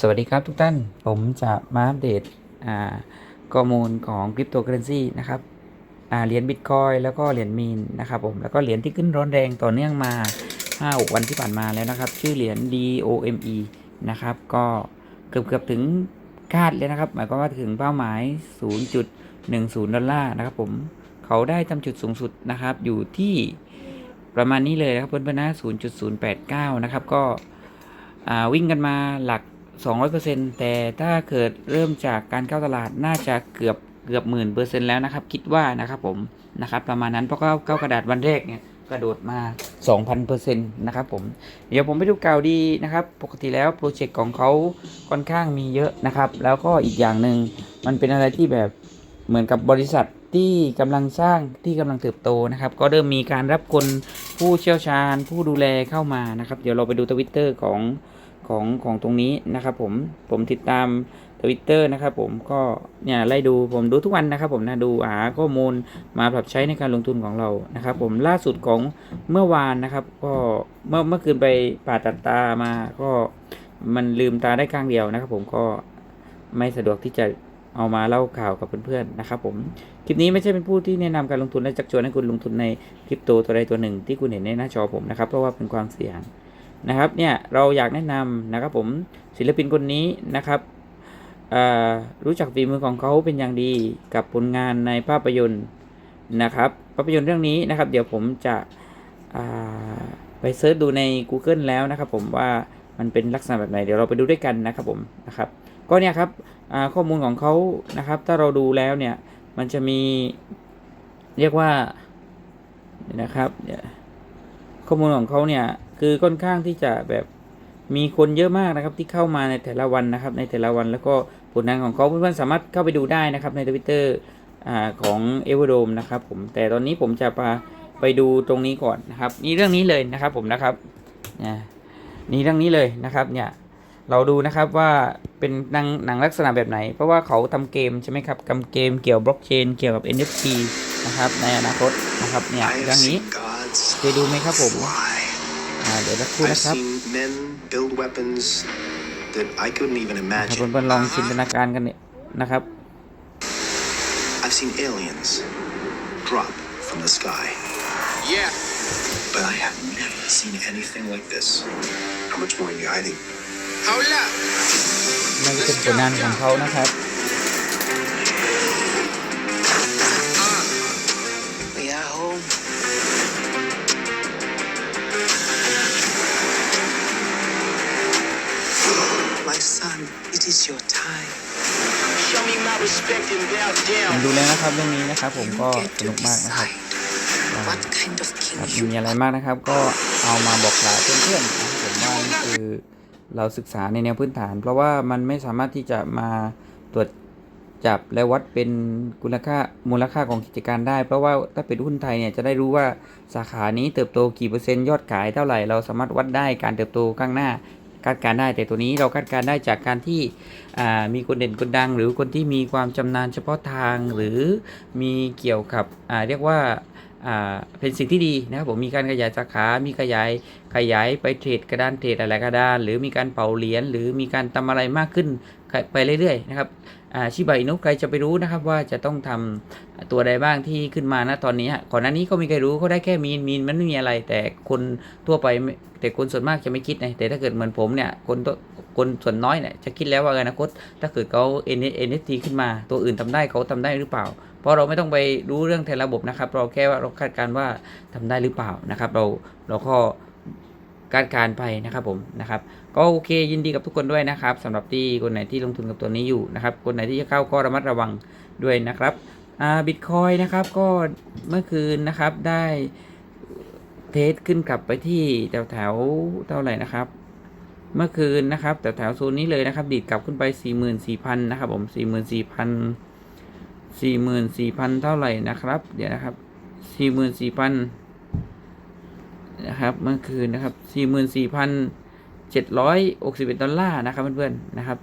สวัสดีครับทุกท่าน ผมจะมาอัปเดตอ่าข้อมูลของคริปโตเคอเรนซีนะครับอ่าเหรียญบิตคอยแล้วก็เหรียญมีนนะครับผม แล้วก็เหรียญที่ขึ้นร้อนแรงต่อเนื่องมา5วันที่ผ่านมาแล้วนะครับ ชื่อเหรียญ DOME นะครับ ก็เกือบเกือบถึงคาดเลยนะครับ หมายความว่าถึงเป้าหมาย 0.10 ดอลลาร์นะครับผม เขาได้ทำจุดสูงสุดนะครับ อยู่ที่ประมาณนี้เลยนะครับเพื่อนๆนะ0.089 นะครับ ก็วิ่งกันมาหลัก 200%แต่ถ้าเกิดเริ่มจากการเข้าตลาดน่าจะเกือบเกือบหมื่นเปอร์เซ็นต์แล้วนะครับ คิดว่านะครับผมนะครับประมาณนั้นเพราะเข้าเข้ากระดาษวันแรกเนี่ยกระโดดมา 2,000%นะครับผม เดี๋ยวผมไปดูกล่าวดีนะครับ ปกติแล้วโปรเจกต์ของเขาค่อนข้างมีเยอะนะครับ แล้วก็อีกอย่างหนึ่งมันเป็นอะไรที่แบบเหมือนกับบริษัทที่กำลังสร้างที่กำลังเติบโตนะครับ ก็เริ่มมีการรับคนผู้เชี่ยวชาญ ผู้ดูแลเข้ามานะครับ เดี๋ยวเราไปดูทวิตเตอร์ของ ของของตรงนี้นะครับผมผมติดตามทวิตเตอร์นะครับผมก็เนี่ยไล่ดูผมดูทุกวันนะครับผมนะดูหาข้อมูลมาปรับใช้ในการลงทุนของเรานะครับ ผมล่าสุดของเมื่อวานนะครับ ก็เมื่อเมื่อคืนไปผ่าตัดตามาก็มันลืมตาได้ข้างเดียวนะครับ ผมก็ไม่สะดวกที่จะเอามาเล่าข่าวกับเพื่อนๆนะครับ ผมคลิปนี้ไม่ใช่เป็นผู้ที่แนะนำการลงทุนและชักชวนให้คุณลงทุนในคริปโตตัวใดตัวหนึ่งที่คุณเห็นในหน้าจอผมนะครับเพราะว่าเป็นความเสี่ยง นะครับเนี่ยเราอยากแนะนำนะครับผมศิลปินคนนี้นะครับรู้จักฝีมือของเขาเป็นอย่างดีกับผลงานในภาพยนตร์นะครับ ภาพยนตร์เรื่องนี้นะครับ เดี๋ยวผมจะไปเซิร์ชดูใน Google แล้วนะครับ ผมว่ามันเป็นลักษณะแบบไหนเดี๋ยวเราไปดูด้วยกันนะครับผมนะครับก็เนี่ยครับข้อมูลของเขานะครับ ถ้าเราดูแล้วเนี่ยมันจะมีเรียกว่านะครับข้อมูลของเขาเนี่ย คือค่อนข้างที่จะแบบมีคนเยอะมากนะครับที่เข้ามาในแต่ละวันนะครับ ในแต่ละวันแล้วก็ผลงานของเขาเพื่อนๆสามารถเข้าไปดูได้นะครับในทวิตเตอร์ของเอเวอร์โดมนะครับผมแต่ตอนนี้ผมจะพาไปดูตรงนี้ก่อนนะครับ นี่เรื่องนี้เลยนะครับผมนะครับเนี่ยนี่เรื่องนี้เลยนะครับเนี่ยเราดูนะครับว่าเป็นหนังหนังลักษณะแบบไหน เพราะว่าเขาทำเกมใช่ไหมครับทำเกมเกี่ยวบล็อกเชนเกี่ยวกับ NFT นะครับในอนาคตนะครับเนี่ยเรื่องนี้เคยดูไหมครับผม เดี๋ยวสักครู่ I've นะครับ seen men build weapons that I couldn't even ครับ imagine. เพื่อนๆลองจินตนาการกันเนี่ยนะครับ I've seen aliens drop from the sky, Yeah. but I have never seen anything like this. How much more are you hiding? Hold up. นั่นก็เป็นผลงานของเขานะครับ your time. Show me my respect and bow ผม down. ดูแล้วนะครับเรื่องนี้นะครับ ผม You ก็ get ส to นุกมากนะครับ decide what kind of ครั king บ you มีอะไรมากนะครับ ก็เอามาบอกกล่าวเพื่อนๆนะครับผมว่านี่คือเราศึกษาในแนวพื้นฐาน เพราะว่ามันไม่สามารถที่จะมาตรวจจับและวัดเป็นคุณค่ามูลค่าของกิจการได้ เพราะว่าถ้าเป็นหุ้นไทยเนี่ยจะได้รู้ว่าสาขานี้เติบโตกี่เปอร์เซ็นต์ยอดขายเท่าไหร่เราสามารถวัดได้การเติบโตข้างหน้า คาดการได้ แต่ตัวนี้เราคาดการได้จากการที่มีคนเด่นคนดัง หรือคนที่มีความชำนาญเฉพาะทางหรือมีเกี่ยวกับเรียกว่าเป็นสิ่งที่ดีนะครับผมมีการขยายสาขา มีขยายขยายไปเทรดกระดานเทรดอะไรกระดาน หรือมีการเป่าเหรียญหรือมีการทำอะไรมากขึ้นไปเรื่อยๆนะครับ ชิบะอินุใครจะไปรู้นะครับว่าจะต้องทำตัวใดบ้างที่ขึ้นมานะตอนนี้ก่อนหน้านี้ก็มีใครรู้เขาได้แค่มีนมีนมันไม่มีอะไร แต่คนทั่วไปแต่คนส่วนมากจะไม่คิดนะแต่ถ้าเกิดเหมือนผมเนี่ยคนตัวคนส่วนน้อยเนี่ยจะคิดแล้วว่าอนาคตถ้าเกิดเขา NFT ขึ้นมา ตัวอื่นทำได้เขาทำได้หรือเปล่า เพราะเราไม่ต้องไปรู้เรื่องแทนระบบนะครับ เราแค่ว่าเราคาดการณ์ว่าทำได้หรือเปล่านะครับ เราเราก็ คาดการไปนะครับผมนะครับก็โอเคยินดีกับทุกคนด้วยนะครับสำหรับที่คนไหนที่ลงทุนกับตัวนี้อยู่นะครับคนไหนที่จะเข้าก็ระมัดระวังด้วยนะครับอ่าบิตคอยนะครับก็เมื่อคืนนะครับได้เทสขึ้นกลับไปที่แถวแถวเท่าไหร่นะครับเมื่อคืนนะครับแถวแถวโซนนี้เลยนะครับ ดีดกลับขึ้นไป 44,000นะครับผม44,000สี่หมื่นสี่พันเท่าไหร่นะครับ เดี๋ยวนะครับสี่หมื่ นะครับ เมื่อคืนนะครับสี่หมื่นสี่พันเจ็ดร้อยหกสิบเอ็ดดอลลาร์นะครับเพื่อนๆนะครับ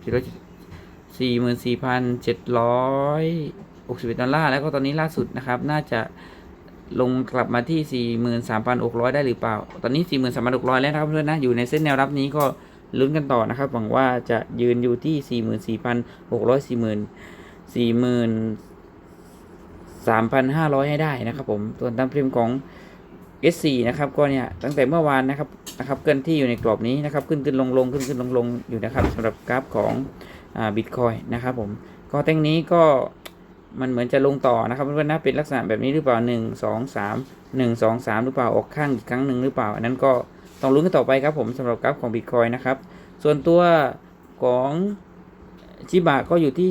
สี่หมื่นสี่พันเจ็ดร้อยหกสิบเอ็ดดอลลาร์แล้วก็ตอนนี้ล่าสุดนะครับ น่าจะลงกลับมาที่สี่หมื่นสามพันหกร้อยได้หรือเปล่า ตอนนี้สี่หมื่นสามพันหกร้อยแล้วนะครับเพื่อนนะ อยู่ในเส้นแนวรับนี้ก็ลุ้นกันต่อนะครับ หวังว่าจะยืนอยู่ที่ 44,600 40,000 43,500 ให้ได้นะครับผม ส่วนตามพิมของ S4 นะครับก็เนี่ยตั้งแต่เมื่อวานนะครับนะครับเกินที่อยู่ในกรอบนี้นะครับขึ้นขึ้นลงลงขึ้นขึ้นลงลงอยู่นะครับสำหรับกราฟของอ่าบิตคอยนะครับผมก็แท่งนี้ก็มันเหมือนจะลงต่อนะครับเพื่อนๆนะเป็นลักษณะแบบนี้หรือเปล่า 1 2 3 1 2 3 หรือเปล่าออกข้างอีกครั้งหนึ่งหรือเปล่า อันนั้นก็ต้องลุ้นกันต่อไปครับผมสำหรับกราฟของบิตคอยนะครับส่วนตัวของชิบะก็อยู่ที่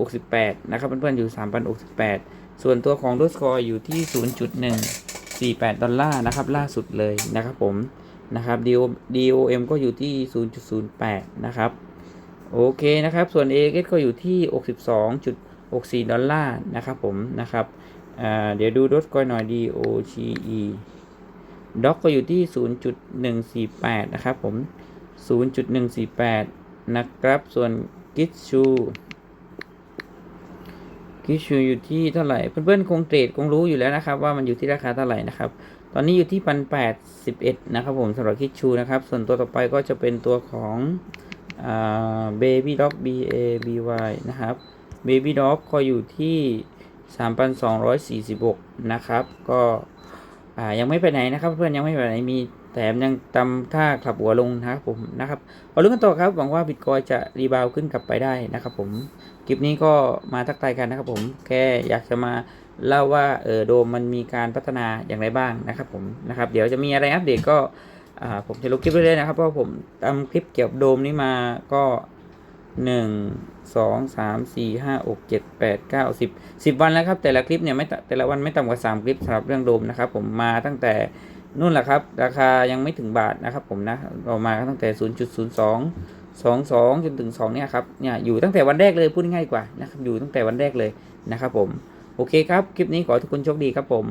3,068 นะครับเพื่อนๆอยู่ 3,068 ส่วนตัวของด o สคอยอยู่ที่ 0.1 48 ดอลลาร์นะครับล่าสุดเลยนะครับผมนะครับ DO DOM ก็อยู่ที่ 0.08 นะครับ โอเคนะครับ ส่วน AX ก็อยู่ที่ 62.64 ดอลลาร์นะครับผมนะครับเดี๋ยวดูด o สคอยหน่อย DOGE ด็อกก็อยู่ที่ 0.148 นะครับผม 0.148 นะครับ ส่วน Gitchu กิชู คิชูอยู่ที่เท่าไหร่ เพื่อนๆคงเทรดคงรู้อยู่แล้วนะครับ ว่ามันอยู่ที่ราคาเท่าไหร่นะครับ ตอนนี้อยู่ที่พันแปดสิบเอ็ดนะครับผมสำหรับคิชูนะครับ ส่วนตัวต่อไปก็จะเป็นตัวของอ่า Baby Dog B A B Y นะครับ Baby Dog ก็อยู่ที่3,246นองร้อยสี่สิบกนะครับ ก็ยังไม่ไปไหนนะครับ เพื่อนยังไม่ไปไหนมี แถมยังตำท่าขับหัวลงนะครับผมนะครับเอาลุ้นกันต่อครับหวังว่าบิตคอยจะรีบาวขึ้นกลับไปได้นะครับผมคลิปนี้ก็มาทักทายกันนะครับผมแค่อยากจะมาเล่าว่าเออโดมมันมีการพัฒนาอย่างไรบ้างนะครับผมนะครับเดี๋ยวจะมีอะไรอัปเดตก็ผมจะลงคลิปเรื่อยๆนะครับเพราะผมทำคลิปเกี่ยวกับโดมนี้มาก็หนึ่งสองสามสี่ห้าหกเจ็ดแปดเก้าสิบสิบวันแล้วครับแต่ละคลิปเนี่ยไม่แต่ละวันไม่ต่ำกว่าสามคลิปสำหรับเรื่องโดมนะครับผมมาตั้งแต่ นู่นแหละครับ ราคายังไม่ถึงบาทนะครับผมนะเรามาตั้งแต่ 0.0222จนถึง2เนี่ยครับเนี่ยอยู่ตั้งแต่วันแรกเลยพูดง่ายกว่านะครับอยู่ตั้งแต่วันแรกเลยนะครับผมโอเคครับคลิปนี้ขอทุกคนโชคดีครับผม